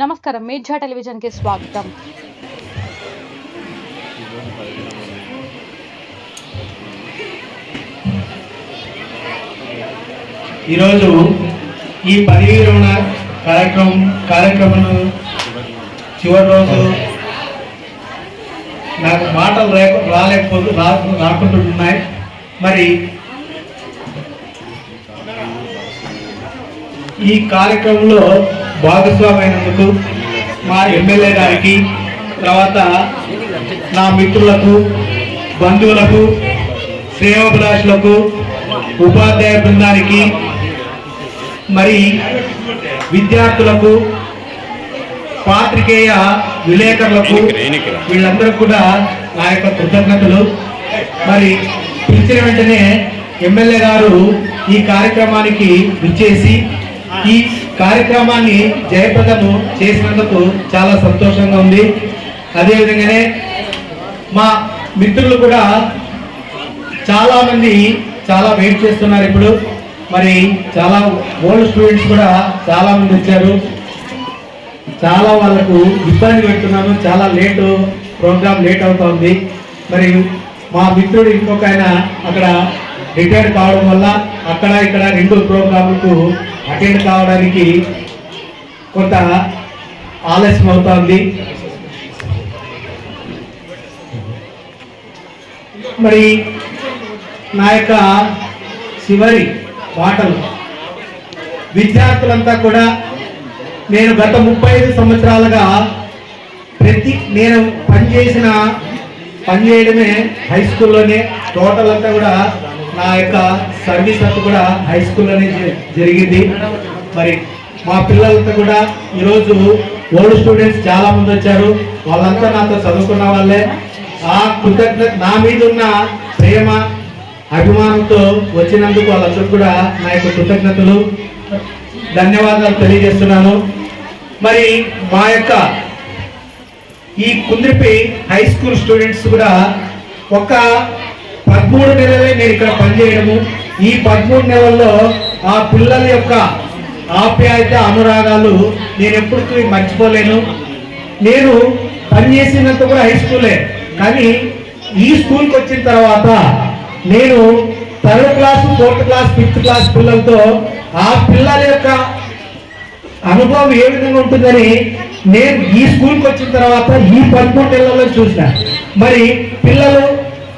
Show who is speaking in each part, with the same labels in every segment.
Speaker 1: నమస్కారం. మేఘా టెలివిజన్కి స్వాగతం.
Speaker 2: ఈరోజు ఈ పదవీ విరమణ కార్యక్రమం కార్యక్రమం చివరి రోజు నాకు మాటలు రేక రాలేకపోతే రా రాకుంటున్నాయి. మరి ఈ కార్యక్రమంలో భాగస్వామైనందుకు మా ఎమ్మెల్యే గారికి తర్వాత నా మిత్రులకు బంధువులకు శ్రేయోభిలాషులకు ఉపాధ్యాయ బృందానికి మరి విద్యార్థులకు పాత్రికేయ విలేకరులకు వీళ్ళందరూ కూడా నా యొక్క కృతజ్ఞతలు. మరి పిలిచిన వెంటనే ఎమ్మెల్యే గారు ఈ కార్యక్రమానికి విచ్చేసి ఈ కార్యక్రమాన్ని జయప్రదము చేసినందుకు చాలా సంతోషంగా ఉంది. అదేవిధంగానే మా మిత్రులు కూడా చాలామంది చాలా వెయిట్ చేస్తున్నారు ఇప్పుడు. మరి చాలా ఓల్డ్ స్టూడెంట్స్ కూడా చాలామంది వచ్చారు. చాలా వాళ్ళకు ఇబ్బంది పెడుతున్నాను. చాలా లేటు ప్రోగ్రామ్ లేట్ అవుతోంది మరి మా మిత్రుడు ఇంకొక ఆయన అక్కడ రిటైర్ కావడం వల్ల అక్కడ ఇక్కడ రెండు ప్రోగ్రాములకు అటెండ్ కావడానికి కొంత ఆలస్యం అవుతుంది. మరి నా యొక్క చివరి మాటలు. విద్యార్థులంతా కూడా నేను గత ముప్పై ఐదు సంవత్సరాలుగా ప్రతి నేను పనిచేసిన పనిచేయడమే హై స్కూల్లోనే. టోటల్ అంతా కూడా నా యొక్క సర్వీస్ అంతా కూడా హై స్కూల్లోనే అనేది జరిగింది. మరి మా పిల్లలంతా కూడా ఈరోజు ఓల్డ్ స్టూడెంట్స్ చాలా మంది వచ్చారు. వాళ్ళంతా నాతో చదువుకున్న వాళ్ళే. ఆ కృతజ్ఞత నా మీద ఉన్న ప్రేమ అభిమానంతో వచ్చినందుకు వాళ్ళందరూ కూడా నా యొక్క కృతజ్ఞతలు. ధన్యవాదాలు తెలియజేస్తున్నాను. మరి మా యొక్క ఈ కుంద్రిపి హై స్కూల్ స్టూడెంట్స్ కూడా ఒక పదమూడు నెలలే నేను ఇక్కడ పనిచేయడము. ఈ పదమూడు నెలల్లో ఆ పిల్లల యొక్క ఆప్యాయత అనురాగాలు నేను ఎప్పుడు మర్చిపోలేను. నేను పనిచేసినంత కూడా హై స్కూలే. కానీ ఈ స్కూల్కి వచ్చిన తర్వాత నేను third class fourth class fifth class పిల్లలతో ఆ పిల్లల యొక్క అనుభవం ఏ విధంగా ఉంటుందని నేను ఈ స్కూల్కి వచ్చిన తర్వాత ఈ పదమూడు నెలల్లో చూసిన. మరి పిల్లలు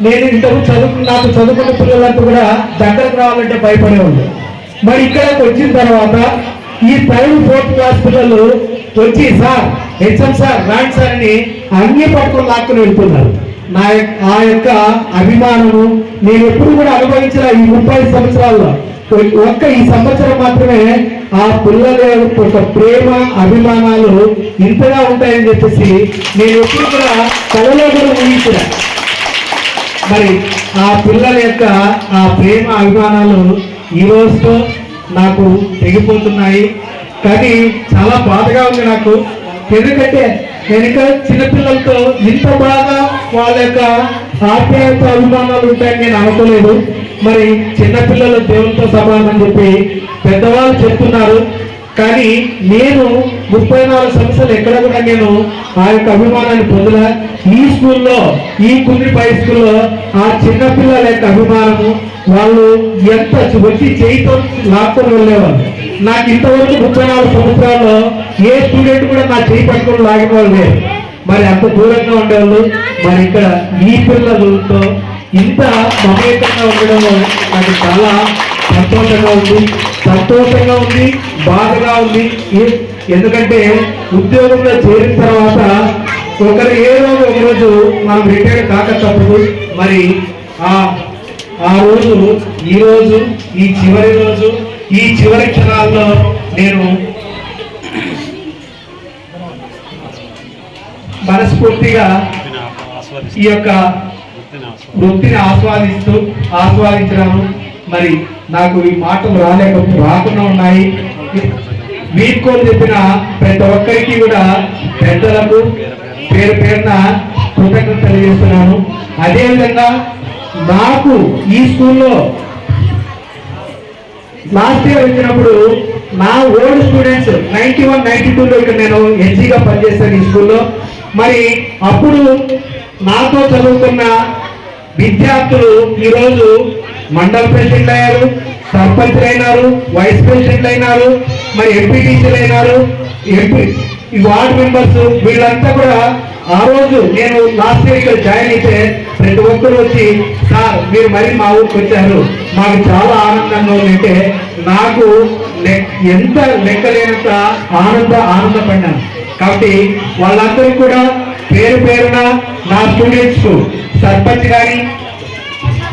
Speaker 2: నేను ఇంతకు చదువు నాకు చదువుకున్న పిల్లలంతా కూడా దగ్గరకు రావాలంటే భయపడేవాళ్ళు మరి ఇక్కడికి వచ్చిన తర్వాత ఈ థర్డ్ ఫోర్త్ క్లాస్ పిల్లలు వచ్చి సార్ హెచ్ఎం సార్ రాండ్ సార్ అని అన్ని పట్టుకుని లాక్కుని వెళ్తున్నారు. నా యొక్క ఆ యొక్క అభిమానము నేను ఎప్పుడు కూడా అనుభవించిన ఈ ముప్పై సంవత్సరాల్లో. ఒక్క ఈ సంవత్సరం మాత్రమే ఆ పిల్లల యొక్క ప్రేమ అభిమానాలు ఇంతగా ఉంటాయని చెప్పేసి నేను ఎప్పుడు కూడా కళలో కూడా ఊహించిన మరి ఆ పిల్లల యొక్క ఆ ప్రేమ అభిమానాలు ఈ రోజుతో నాకు తెగిపోతున్నాయి. కానీ చాలా బాధగా ఉంది నాకు. ఎందుకంటే నేను ఇంకా చిన్నపిల్లలతో ఇంత బాగా వాళ్ళ యొక్క ఆప్యాయత అభిమానాలు ఉంటాయని నేను అనుకోలేదు. మరి చిన్నపిల్లలు దేవునితో సమానం అని చెప్పి పెద్దవాళ్ళు చెప్తున్నారు. కానీ నేను ముప్పై నాలుగు సంవత్సరాలు ఎక్కడ కూడా నేను ఆ యొక్క అభిమానాన్ని పొందలే. ఈ స్కూల్లో ఈ కుంద్రి పై స్కూల్లో ఆ చిన్నపిల్లల యొక్క అభిమానము వాళ్ళు ఎంత వచ్చి చేయితో లాక్కొని వెళ్ళేవాళ్ళు. నాకు ఇంతవరకు ముప్పై నాలుగు సంవత్సరాల్లో ఏ స్టూడెంట్ కూడా నా చేయి పట్టుకొని లాగిన వాళ్ళు లేరు. మరి అంత దూరంగా ఉండేవాళ్ళు. మరి ఇక్కడ ఈ పిల్లలతో ఇంత మమేకంగా ఉండడం నాకు చాలా సంతోషంగా ఉంది సంతోషంగా ఉంది బాధగా ఉంది. ఎందుకంటే ఉద్యోగంలో చేరిన తర్వాత ఒకరు ఏ రోజు ఒకరోజు మనం రిటైర్ కాక తప్పదు. మరి ఆ ఆ రోజు ఈ రోజు ఈ చివరి రోజు ఈ చివరి క్షణాల్లో నేను మనస్ఫూర్తిగా ఈ యొక్క వృత్తిని ఆస్వాదిస్తూ ఆస్వాదించడము మరి నాకు ఈ మాటలు రాలేక రాకుండా ఉన్నాయి. వీడ్కోలు చెప్పిన ప్రతి ఒక్కరికి కూడా పెద్దలకు పేరు పేరున కృతజ్ఞత తెలియజేస్తున్నాను. అదేవిధంగా నాకు ఈ స్కూల్లో లాస్ట్ ఇయర్ వచ్చినప్పుడు నా old students ninety one ninety టూలో ఇక్కడ నేను ఎన్జీగా పనిచేశాను ఈ స్కూల్లో. మరి అప్పుడు నాతో చదువుకున్న విద్యార్థులు ఈరోజు మండల ప్రెసిడెంట్ అయ్యారు సర్పంచ్లు అయినారు వైస్ ప్రెసిడెంట్లు అయినారు మరి ఎంపీటీసీలు అయినారు ఎంపీ ఈ వార్డ్ మెంబర్స్ వీళ్ళంతా కూడా ఆ రోజు నేను లాస్ట్ ఇయర్ ఇక్కడ జాయిన్ అయితే ప్రతి ఒక్కరు వచ్చి సార్ మీరు మరి మా ఊరికి వచ్చారు. మాకు చాలా ఆనందంగా ఉందంటే నాకు ఎంత లెక్కలేనంత ఆనంద ఆనందపడ్డాను. కాబట్టి వాళ్ళందరికీ కూడా పేరు పేరున నా స్టూడెంట్స్ సర్పంచ్ కానీ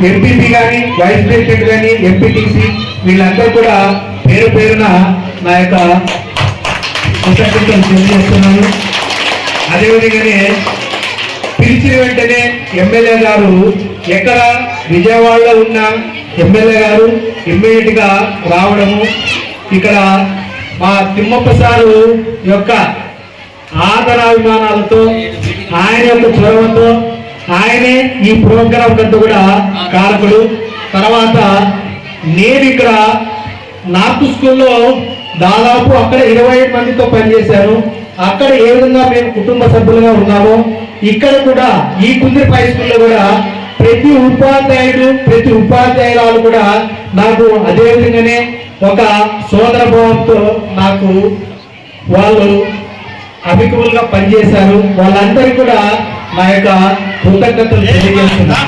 Speaker 2: ఎంపీపీ కానీ వైస్ ప్రెసిడెంట్ కానీ ఎంపీటీసీ వీళ్ళందరూ కూడా పేరు పేరున నా యొక్క కృతజ్ఞతలు తెలియజేస్తున్నాను. అదేవిధంగానే పిలిచిన వెంటనే ఎమ్మెల్యే గారు ఎక్కడ విజయవాడలో ఉన్న ఎమ్మెల్యే గారు ఇమ్మీడియట్గా రావడము. ఇక్కడ మా తిమ్మప్ప సారు యొక్క ఆదరాభిమానాలతో ఆయన యొక్క చొరవతో ఆయనే ఈ ప్రోగ్రాం కంటూ కూడా కారకుడు తర్వాత నేను ఇక్కడ నార్త్ స్కూల్లో దాదాపు అక్కడ ఇరవై ఐదు మందితో పనిచేశాను. అక్కడ ఏ విధంగా మేము కుటుంబ సభ్యులుగా ఉన్నామో ఇక్కడ కూడా ఈ కుందిరి హై స్కూల్లో కూడా ప్రతి ఉపాధ్యాయుడు ప్రతి ఉపాధ్యాయురాలు కూడా నాకు అదే విధంగానే ఒక సోదర భావంతో నాకు వాళ్ళు అభికులుగా పనిచేశారు. వాళ్ళందరికీ కూడా నా యొక్క కృతజ్ఞతలు తెలియజేస్తున్నాను.